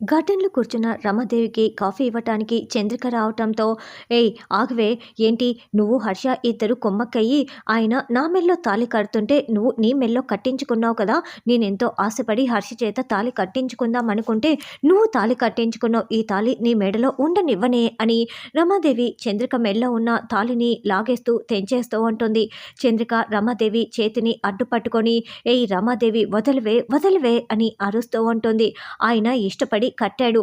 గార్డెన్లో కూర్చున్న రమాదేవికి కాఫీ ఇవ్వటానికి చంద్రిక రావటంతో ఏయ్ ఆగవే ఏంటి? నువ్వు హర్ష ఇద్దరు కొమ్మక్కయ్యి ఆయన నా మెల్లో తాళి కడుతుంటే నువ్వు నీ మెల్లో కట్టించుకున్నావు కదా? నేనెంతో ఆశపడి హర్ష చేత తాళి కట్టించుకుందాం అనుకుంటే నువ్వు తాళి కట్టించుకున్నావు ఈ తాళి నీ మెడలో ఉండనివ్వనే అని రమాదేవి చంద్రిక మెడలో ఉన్న తాళిని లాగేస్తూ తెంచేస్తూ ఉంటుంది. చంద్రిక రమాదేవి చేతిని అడ్డుపట్టుకొని ఏయ్ రమాదేవి వదలవే వదలవే అని అరుస్తూ ఉంటుంది. ఆయన ఇష్టపడి కట్టాడు.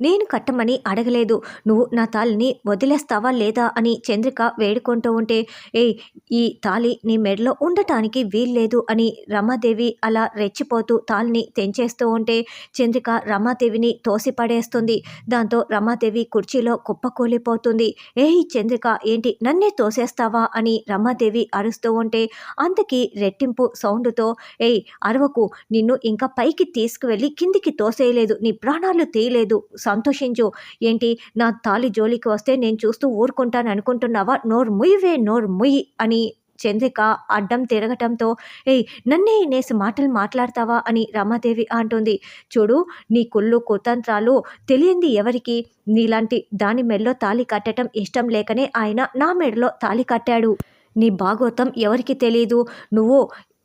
నేను కట్టమని అడగలేదు. నువ్వు నా తాళిని వదిలేస్తావా లేదా అని చంద్రిక వేడుకుంటూ ఉంటే ఏ ఈ తాళి నీ మెడలో ఉండటానికి వీల్లేదు అని రమాదేవి అలా రెచ్చిపోతూ తాళిని తెంచేస్తూ ఉంటే చంద్రిక రమాదేవిని తోసిపడేస్తుంది. దాంతో రమాదేవి కుర్చీలో కుప్పకూలిపోతుంది. ఏ చంద్రిక ఏంటి నన్నే తోసేస్తావా అని రమాదేవి అరుస్తూ ఉంటే అంతకి రెట్టింపు సౌండ్తో ఏయ్ అరవకు నిన్ను ఇంకా పైకి తీసుకువెళ్ళి కిందికి తోసేయలేదు. నీ ప్రాణాలు తీయలేదు. సంతోషించు. ఏంటి? నా తాలి జోలికి వస్తే నేను చూస్తూ ఊరుకుంటాను అనుకుంటున్నావా? నోరు ముయ్యవే నోరు ముయ్యి అని చంద్రిక అడ్డం తిరగటంతో ఏయ్ నన్నే నేసి మాటలు మాట్లాడతావా? అని రమాదేవి అంటుంది. చూడు నీ కుళ్ళు కుతంత్రాలు తెలియంది ఎవరికి? నీలాంటి దాని మెడలో తాలి కట్టడం ఇష్టం లేకనే ఆయన నా మెడలో తాలి కట్టాడు. నీ భాగోతం ఎవరికి తెలియదు నువ్వు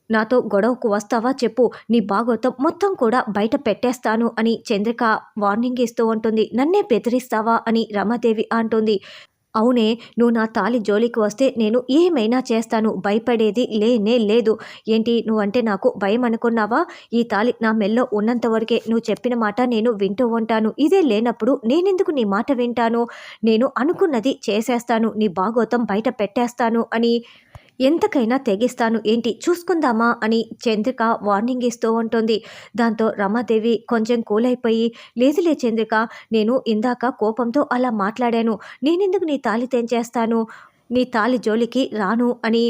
నాతో గొడవకు వస్తావా చెప్పు నీ భాగోతం మొత్తం కూడా బయట పెట్టేస్తాను అని చంద్రిక వార్నింగ్ ఇస్తూ ఉంటుంది. నన్నే బెదిరిస్తావా అని రమాదేవి అంటుంది. అవునే నువ్వు నా తాలి జోలికి వస్తే నేను ఏమైనా చేస్తాను భయపడేది లేనే లేదు. ఏంటి నువ్వంటే నాకు భయం అనుకున్నావా? ఈ తాలి నా మెల్లో ఉన్నంత వరకే నువ్వు చెప్పిన మాట నేను వింటూ ఉంటాను. ఇదే లేనప్పుడు నేనెందుకు నీ మాట వింటాను? నేను అనుకున్నది చేసేస్తాను నీ భాగోతం బయట పెట్టేస్తాను అని ఎంతకైనా తెగిస్తాను. ఏంటి? చూసుకుందామా? అని చంద్రిక వార్నింగ్ ఇస్తూ ఉంటుంది. దాంతో రమాదేవి కొంచెం కూలైపోయి లేదులే చంద్రిక నేను ఇందాక కోపంతో అలా మాట్లాడాను. నేనెందుకు నీ తాలి తెంచేస్తాను? నీ తాలి జోలికి రాను అని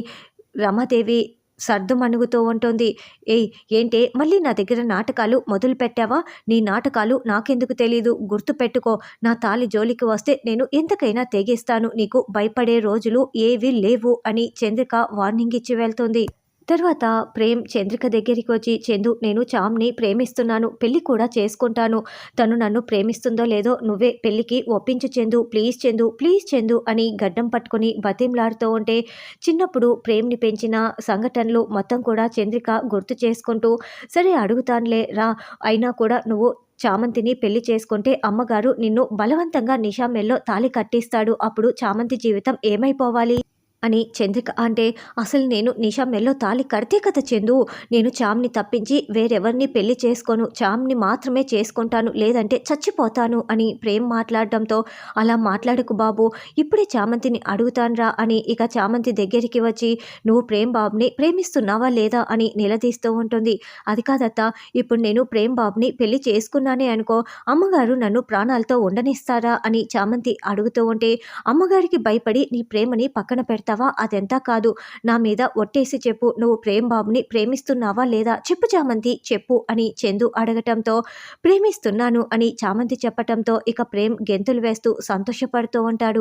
రమాదేవి సర్దుమణుగుతూ ఉంటుంది. ఏయ్ ఏంటే? మళ్ళీ నా దగ్గర నాటకాలు మొదలు పెట్టావా? నీ నాటకాలు నాకెందుకు తెలీదు? గుర్తుపెట్టుకో నా తాలి జోలికి వస్తే నేను ఎంతకైనా తెగిస్తాను. నీకు భయపడే రోజులు ఏవి లేవు అని చంద్రిక వార్నింగ్ ఇచ్చి వెళ్తుంది. తర్వాత ప్రేమ్ చంద్రిక దగ్గరికి వచ్చి చందు నేను చామ్ని ప్రేమిస్తున్నాను పెళ్ళి కూడా చేసుకుంటాను. తను నన్ను ప్రేమిస్తుందో లేదో నువ్వే పెళ్ళికి ఒప్పించు చందు. ప్లీజ్ చందు ప్లీజ్ చందు అని గడ్డం పట్టుకుని బతింలాడుతూ ఉంటే చిన్నప్పుడు ప్రేమ్ని పెంచిన సంఘటనలు మొత్తం కూడా చంద్రిక గుర్తు చేసుకుంటూ సరే అడుగుతానులే రా. అయినా కూడా నువ్వు చామంతిని పెళ్ళి చేసుకుంటే అమ్మగారు నిన్ను బలవంతంగా నిషామెల్లో తాలి కట్టిస్తాడు. అప్పుడు చామంతి జీవితం ఏమైపోవాలి? అని చంద్రిక అంటే అసలు నేను నిషా మెల్లో తాలి కడితే కదా చందు నేను చామ్ని తప్పించి వేరెవరిని పెళ్ళి చేసుకోను చామ్ని మాత్రమే చేసుకుంటాను లేదంటే చచ్చిపోతాను అని ప్రేమ్ మాట్లాడడంతో అలా మాట్లాడకు బాబు ఇప్పుడే చామంతిని అడుగుతాన్రా అని ఇక చామంతి దగ్గరికి వచ్చి నువ్వు ప్రేమ్ బాబుని ప్రేమిస్తున్నావా లేదా అని నిలదీస్తూ ఉంటుంది. అది కాదత్త ఇప్పుడు నేను ప్రేమ్ బాబుని పెళ్ళి చేసుకున్నానే అనుకో అమ్మగారు నన్ను ప్రాణాలతో ఉండనిస్తారా అని చామంతి అడుగుతూ ఉంటే అమ్మగారికి భయపడి నీ ప్రేమని పక్కన పెడతా చేస్తావా? అదెంతా కాదు. నా మీద ఒట్టేసి చెప్పు. నువ్వు ప్రేమ్ బాబుని ప్రేమిస్తున్నావా లేదా? చెప్పు చామంతి చెప్పు అని చందు అడగటంతో ప్రేమిస్తున్నాను అని చామంతి చెప్పటంతో ఇక ప్రేమ్ గెంతులు వేస్తూ సంతోషపడుతూ ఉంటాడు.